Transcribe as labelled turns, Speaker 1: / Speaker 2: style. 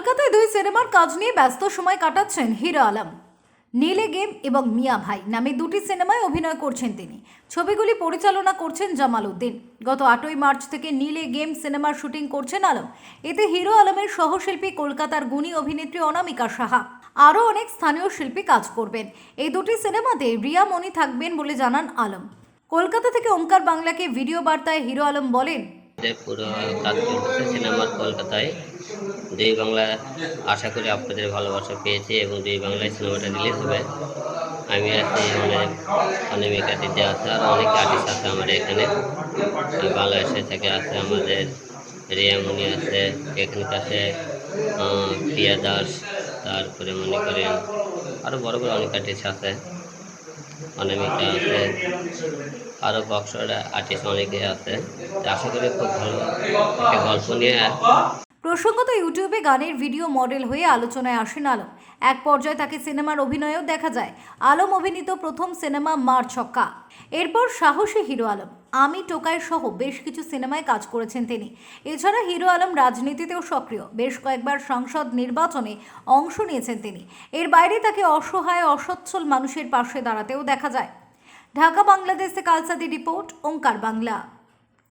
Speaker 1: কলকাতায় দুই সিনেমার কাজ নিয়ে ব্যস্ত সময় কাটাচ্ছেন হিরো আলম। নীলে গেম এবং মিয়া ভাই নামে দুটি সিনেমায় অভিনয় করছেন তিনি। ছবিগুলি পরিচালনা করছেন জামাল উদ্দিন। গত আটই মার্চ থেকে নীলে গেম সিনেমার শুটিং করছেন আলম। এতে হিরো আলমের সহশিল্পী কলকাতার গুণী অভিনেত্রী অনামিকা সাহা। আরও অনেক স্থানীয় শিল্পী কাজ করবেন। এই দুটি সিনেমাতে রিয়া মনি থাকবেন বলে জানান আলম। কলকাতা থেকে ওঙ্কার বাংলাকে ভিডিও বার্তায় হিরো আলম বলেন
Speaker 2: পুরো সিনেমার কলকাতায় দুই বাংলা আশা করি আপনাদের ভালোবাসা পেয়েছি এবং দুই বাংলায় সিনেমাটা রিলিজ হবে। আমি আছি অনেক অনেমিকা দিদি আছে, আর অনেক আর্টিস্ট আছে আমাদের এখানে। বাংলাদেশে থেকে, আছে আমাদের রিয়ামণি আছে টেকনিক আছে প্রিয়া দাস, তারপরে মনে করেন আরও বড় বড় অনেক আর্টিস্ট আছে, অনামিকা আছে আরও বক্সর আর্টিস্ট অনেকে আছে। আশা করি খুব ভালো একটা গল্প নিয়ে
Speaker 1: প্রসঙ্গত ইউটিউবে গানের ভিডিও মডেল হয়ে আলোচনায় আসেন আলম। এক পর্যায়ে তাকে সিনেমার অভিনয়েও দেখা যায়। আলম অভিনীত প্রথম সিনেমা মার ছক্কা। এরপর সাহসী হিরো আলম। আমি টোকাই সহ বেশ কিছু সিনেমায় কাজ করেছেন তিনি। এছাড়া হিরো আলম রাজনীতিতেও সক্রিয়। বেশ কয়েকবার সংসদ নির্বাচনে অংশ নিয়েছেন তিনি। এর বাইরে তাকে অসহায়, অসচ্ছল মানুষের পাশে দাঁড়াতেও দেখা যায়। ঢাকা বাংলাদেশে কালসাদি রিপোর্ট, ওঙ্কার বাংলা।